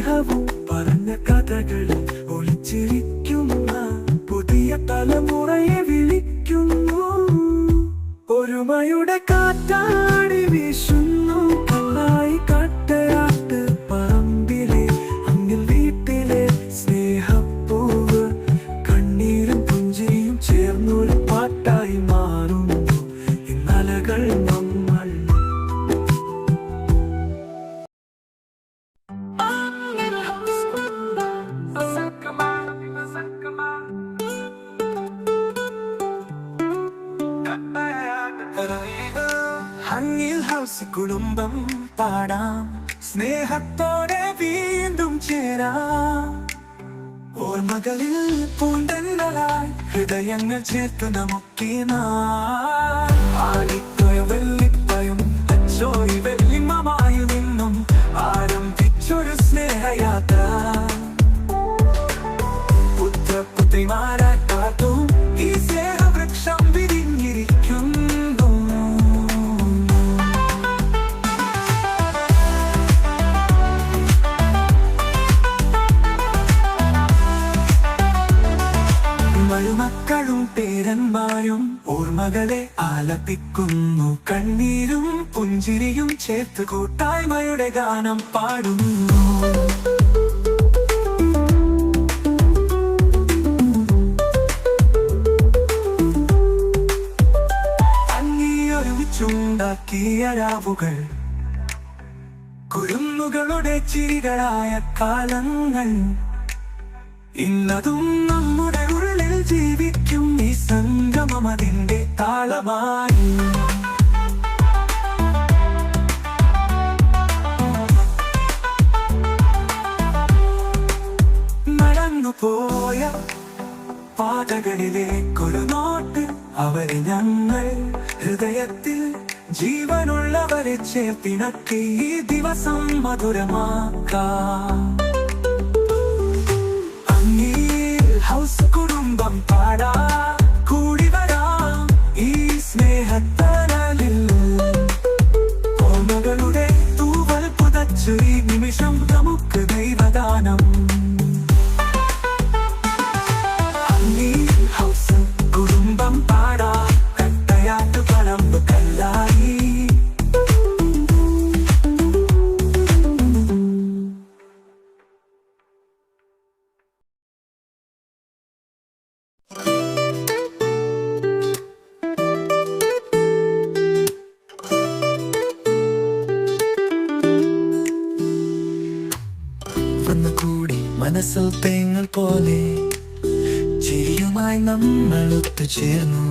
സ്നേഹവും പറഞ്ഞ കഥകളിൽ ഒളിച്ചിരിക്കുന്ന പുതിയ തലമുറ ഹൗസ് കുടുംബം പാടാം. സ്നേഹത്തോടെ വീണ്ടും ചേരാം. ഓർമ്മകളിൽ പൂന്തന്നലായി ഹൃദയങ്ങൾ ചേർത്ത് നമുക്കേ ആലിപ്പയും വെള്ളിപ്പയും അച്ചോയും മായും ഓർമ്മകളെ ആലപിക്കുന്നു. കണ്ണീരും പുഞ്ചിരിയും ചേർത്ത് കൂട്ടായ്മയുടെ ഗാനം പാടുന്നു. ുണ്ടാക്കിയ കുരുന്നുകളുടെ ചിരികളായ കാലങ്ങൾ ഇന്നതും നമ്മുടെ ഉരുളിൽ ജീവിക്കും. പരിശ്രമമതിന്റെ താളമായി. നടന്നു നടന്നുപോയ പാതകളിലേക്കൊരു നോട്ട് അവർ ഞങ്ങൾ ഹൃദയത്തിൽ ജീവനുള്ളവരെ ചേർത്തിണക്കി ഈ ദിവസം മധുരമാക്ക. ഹൗസ് കുടുംബം പാടാ. മനസ്സിൽ തേങ്ങൾ പോലെ ചിരിയുമായി നമ്മൾ ഒത്തുചേർന്നു.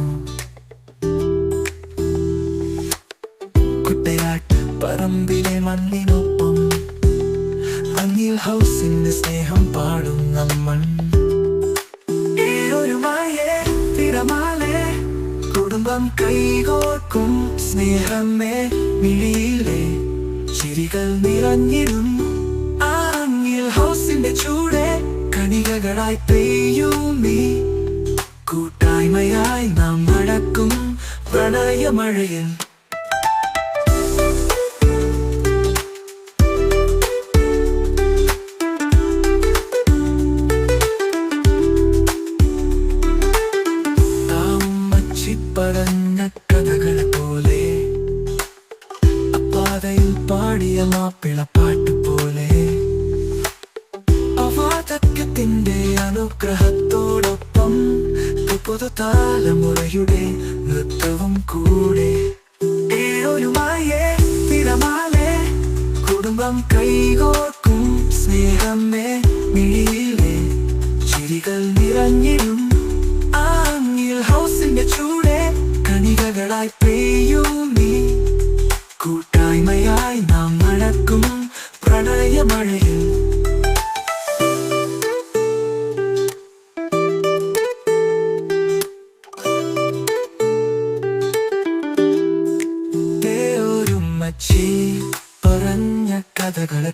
പറഞ്ഞ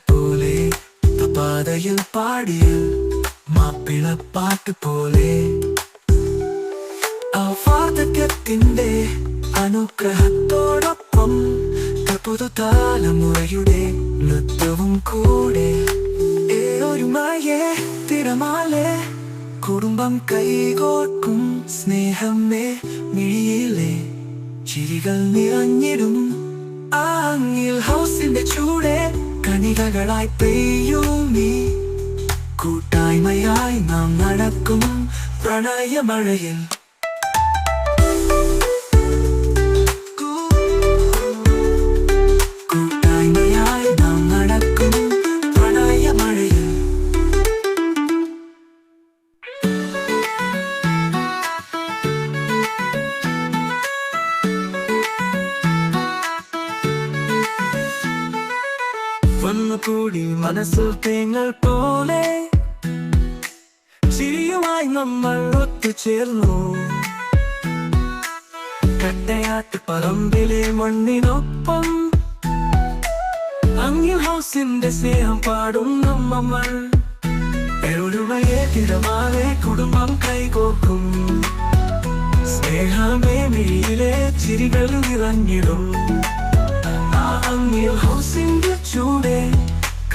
ഹൗസിന്റെ ചൂടെ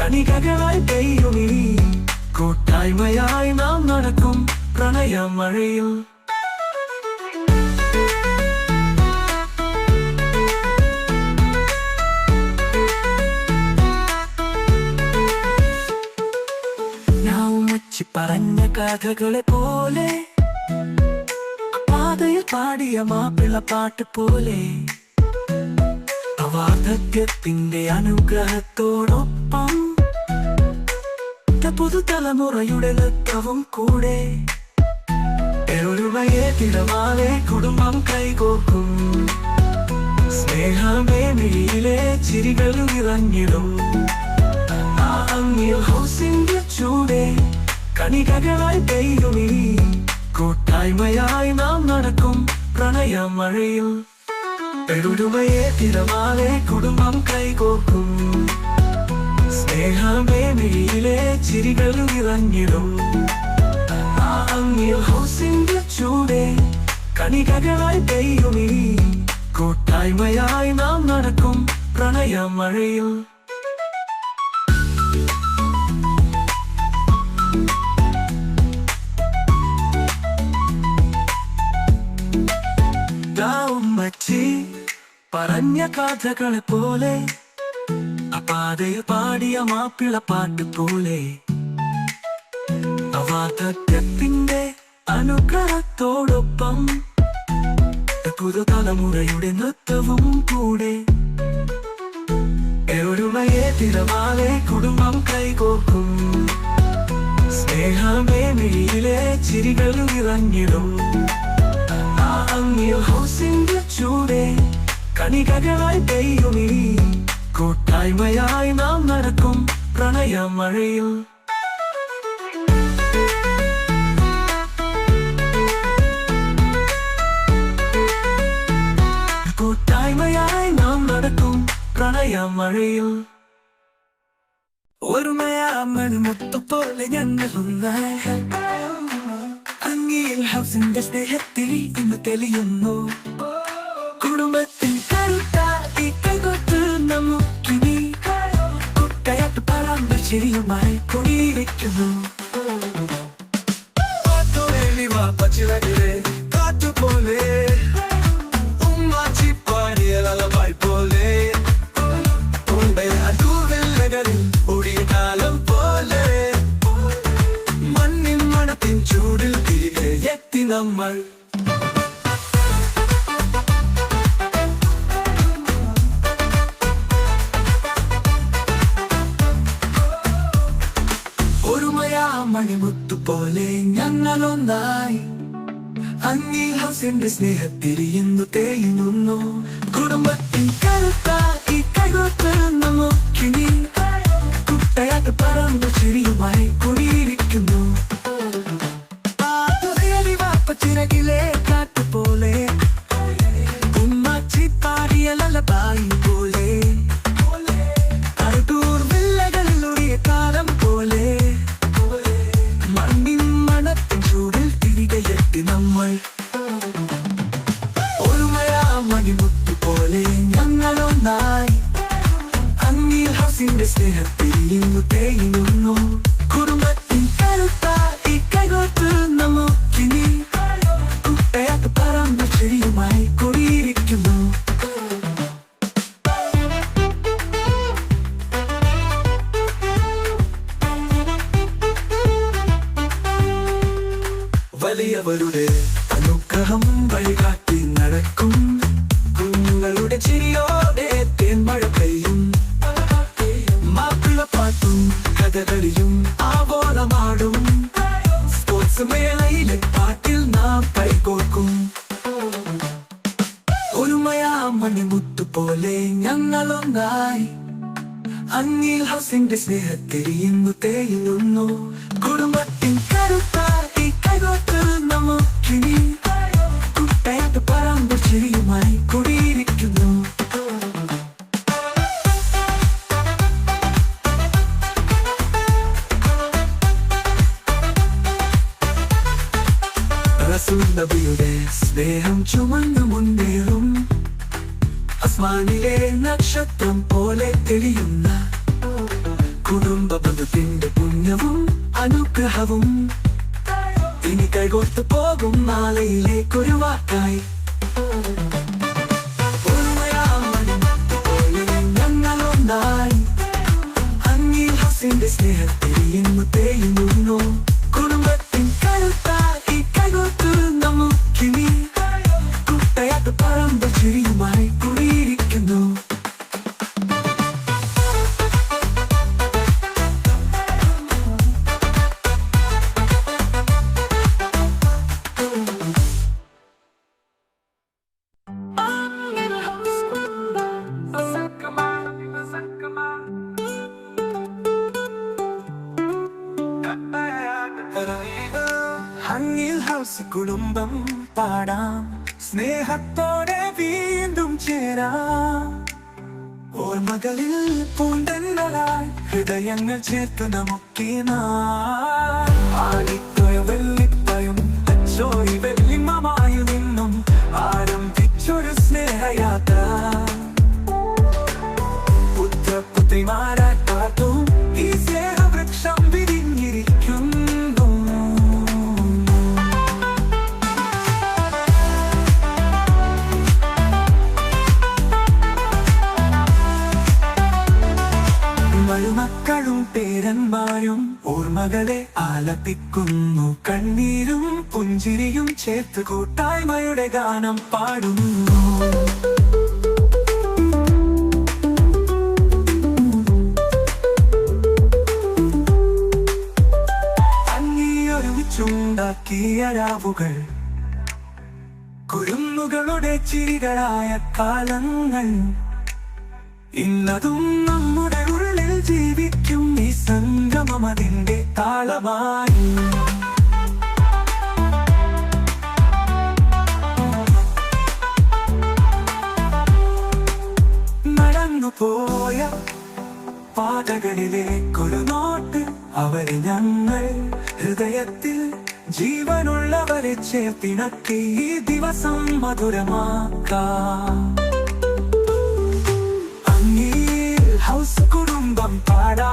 കണികകളായി പെയ്യുമീ കൂട്ടായ്മയായി നാം നടക്കും പറഞ്ഞ കഥകളെ പോലെ പാതയിൽ പാടിയ മാപ്പിള പാട്ട് പോലെ വാർദ്ധക്യത്തിന്റെ അനുഗ്രഹത്തോടൊപ്പം പുതുതലമുറയുടെ ലത്തവും കൂടെ എഴുമയെ തിരമാലെ കുടുംബം കൈകോക്കും. സ്നേഹമേ മിഴിയിലെ ചിരികൾ നിറഞ്ഞിടും. ചൂടെ കണികകളായി പെയ്യുമി. കൂട്ടായ്മയായി നാം നടക്കും പ്രണയമഴയിൽ. പെരുമയെ തിരമാലെ കുടുംബം കൈകോർക്കും സ്നേഹമേ മിഴിയിലെ ചിരികൾ നിറഞ്ഞിടും. ഹൗസിന്റെ ചൂടെ കണികകളായി പെയ്യുമീ. കൂട്ടായ്മയായി നാം നടക്കും പ്രണയമഴയിൽ. പറഞ്ഞ കഥകളെ പോലെ അപാതയിൽ പാടിയ മാപ്പിള പാട്ട് പോലെ. അവാർദ്ധത്തിന്റെ അനുഗ്രഹത്തോടൊപ്പം പുതുതലമുറയുടെ നൃത്തവും കൂടെ. എഴുമയെ തിരമാലെ കുടുംബം കൈകോർക്കും. സ്നേഹമേ മിഴിയിലെ ചിരികൾ ഇറങ്ങിടും ഹൗസിന്റെ ചൂടെ. കണികകളായി പെയ്യുമീ. കൂട്ടായ്മയായി നാം നടക്കും പ്രണയമഴയിൽ. കൂട്ടായ്മയായി നാം നടക്കും പ്രണയമഴയിൽ. ഒരുമയാമൻ മുത്തുപോലെ ഞങ്ങളൊന്നായി അങ്ങിയിൽ ഹൗസിന്റെ സ്നേഹത്തിൽ ഇന്ന് തെളിയുന്നു. ചിരിയുമായി കുടിയിരിക്കുന്നു. സ്നേഹത്തിരിയുന്നു തേയുന്നു കുടുംബത്തിൻ കരുത്താക്കി കൈകോത്ത് നമുക്കിനി കുട്ടയാട്ട് പറന്നു ചിരിയുമായി കുടിയിരിക്കുന്നു. പാട്ടുതേടി evoluted സ്നേഹം ചുമന്നു മുന്നേറും അസ്മാനിലെ നക്ഷത്രം പോലെ തെളിയുന്ന കുടുംബ ബന്ധത്തിന്റെ പുണ്യവും അനുഗ്രഹവും. ഇനി കൈകോർത്ത് പോകും നാളെയിലേക്കൊരു വാക്കായി. സ്നേഹത്തിൽ ഇന്ന് തേയുന്നു ഓർമ്മകളിൽ പൂന്തന്നലായി ഹൃദയങ്ങൾ ചേർത്ത് നമുക്കിനാടിത്തോയ വെള്ളിപ്പയും ചേർത്ത് കൂട്ടായ്മയുടെ ഗാനം പാടുന്നു. രാവുകൾ കുരുന്നുകളുടെ ചിരികളായ കാലങ്ങൾ. ഇന്നതും നമ്മുടെ ഉള്ളിൽ ജീവിക്കും ഈ സംഗമം താളമായി. പാതകളിലേക്കൊരു നോട്ട്. അവരെ ഞങ്ങൾ ഹൃദയത്തിൽ ജീവനുള്ളവരെ ചേർത്തിണക്കി ഈ ദിവസം മധുരമാക്കാം. അങ്ങേ ഹൗസ് കുടുംബം പാടാ.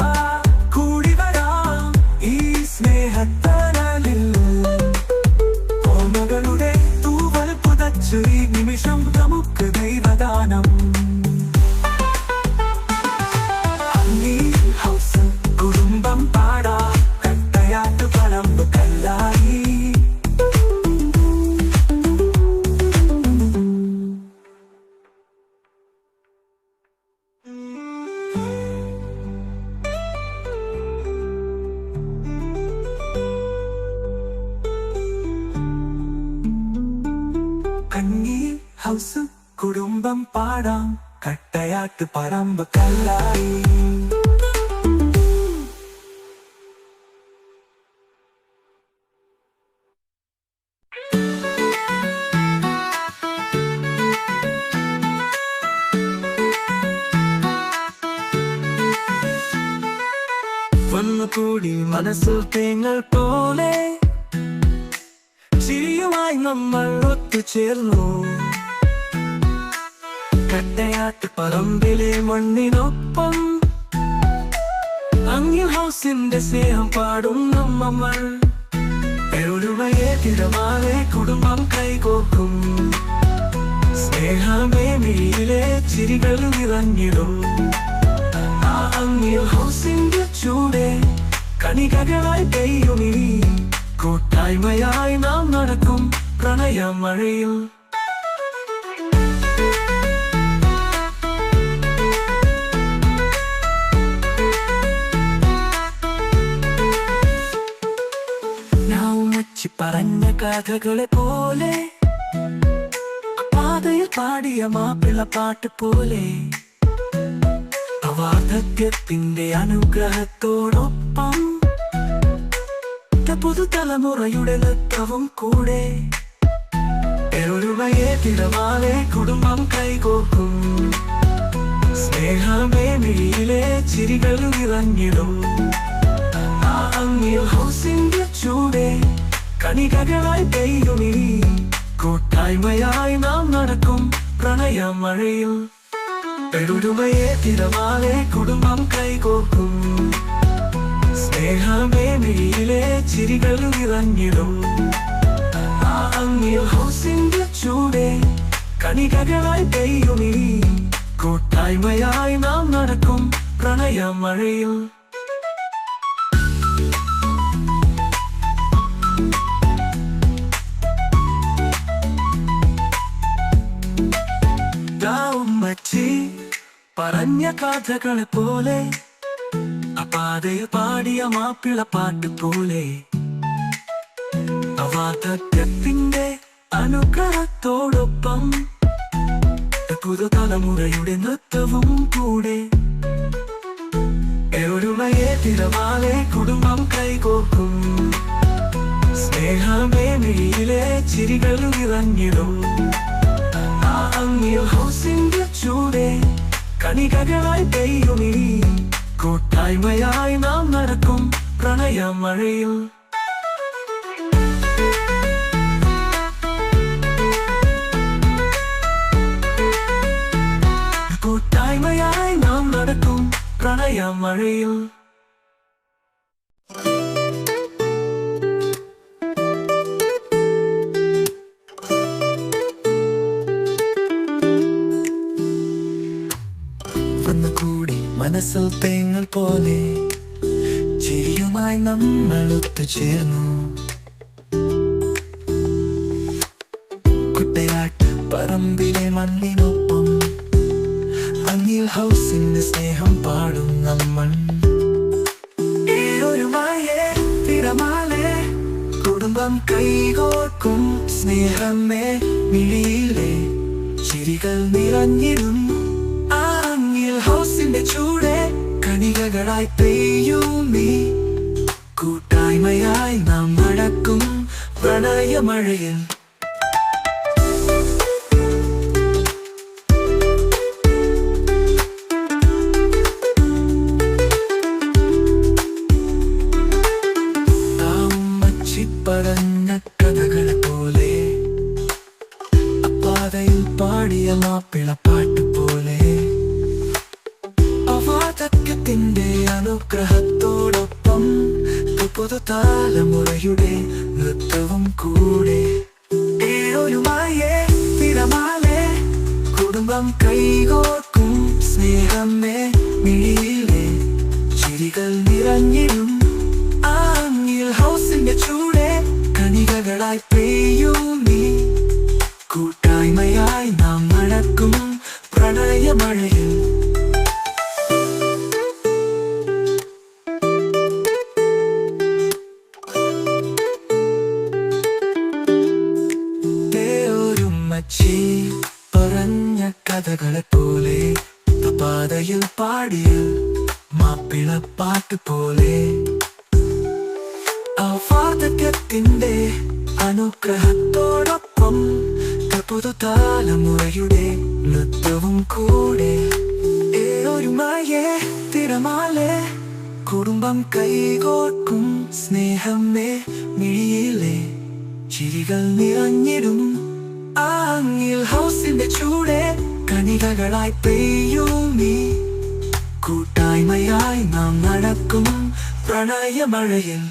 ഹൗസ് കുടുംബം പാടാം. കട്ടയാട്ട് പറമ്പ് കല്ലായി. വന്നുകൂടി മനസ്സിൽ തേങ്ങൾ പോലെ. ചിരിയുമായി നമ്മൾ ഒത്തുചേർന്നു. ഹൗസിന്റെ സ്നേഹം പാടും നമ്മൾ എഴുമയെ തിരമാലെ കുടുംബം കൈകോക്കും. സ്നേഹമേ മിഴിയിലെ ചിരികൾ നിറഞ്ഞിടും. ആ അങ്ങിൽ ഹൗസിന്റെ ചൂടെ കണികകളായി പെയ്യുമീ. കൂട്ടായ്മയായി നാം നടക്കും പ്രണയമഴയിൽ. കഥകളെ പോലെ പാതയിൽ പാടിയ മാപ്പിള പാട്ട് പോലെ വാർദ്ധക്യത്തിന്റെ അനുഗ്രഹത്തോടൊപ്പം പുതുതലമുറയുടെ നൃത്തവും കൂടെ എരുമയെ കുടുംബം കൈകോർക്കും സ്നേഹമേ മിഴിയിലെ ചിരികൾ നിറഞ്ഞിടും. ഹൗസിന്റെ ചൂടെ കണികകളായി പെയ്യുമി. കൂട്ടായ്മയായി നാം നടക്കും പ്രണയമഴയിൽ. പെടുമയെ തിരമാലെ കുടുംബം കൈകോർക്കും സ്നേഹമേ മിഴിയിലെ ചിരികൾ നിറഞ്ഞിടും. ചൂടെ കണികകളായി പെയ്യുമി. കൂട്ടായ്മയായി നാം നടക്കും പ്രണയമഴയിൽ. പറഞ്ഞ കഥകളെ പോലെ അപാതയിൽ പാടിയ മാപ്പിള പാട്ട് പോലെ. അവാതത്തിന്റെ അനുഗ്രഹത്തോടൊപ്പം പുതുതലമുറയുടെ നൃത്തവും കൂടെ. എരുമയെ തിരമാലെ കുടുംബം കൈകോർക്കും. സ്നേഹമേ മിഴിയിലെ ചിരികൾ അങ്ങിൽ ഹൗസിന്റെ ചൂടെ. കണികകളായി പെയ്യുമീ കൂട്ടായ്മയായി നാം നടക്കും പ്രണയമഴയിൽ കൂട്ടായ്മയായി നാം നടക്കും പ്രണയമഴയിൽ മനസ്സിൽ തേങ്ങൾ പോലെ ചിരിയുമായി നമ്മൾ ഒത്തുചേർന്നു. കുട്ടയാട്ട് പറമ്പിലെ മണ്ണിനൊപ്പം അനിൽ ഹൗസിന്റെ സ്നേഹം പാടും നമ്മൾ. കുടുംബം കൈകോർക്കും സ്നേഹമേ മിഴിയിലെ. ചിരികൾ നിറഞ്ഞിരുന്നു ആ അങ്ങിൽ ഹൗസിന്റെ ചൂടെ കണികകളായി പെയ്യും നീ കൂട്ടായ്മയായി നാം നടക്കും പ്രണയമഴയിൽ ചിരികൾ നിറഞ്ഞിടും സ്നേഹമേ മിഴിയിലെ ചിരികൾ നിറഞ്ഞിടും ആങ്ങിൽ ഹൗസിന്റെ ചൂടെ കണികകളായി പെയ്യൂ നീ കൂട്ടായ്മയായി നാം നടക്കും പ്രണയമഴയിൽ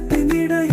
പിന്നീട്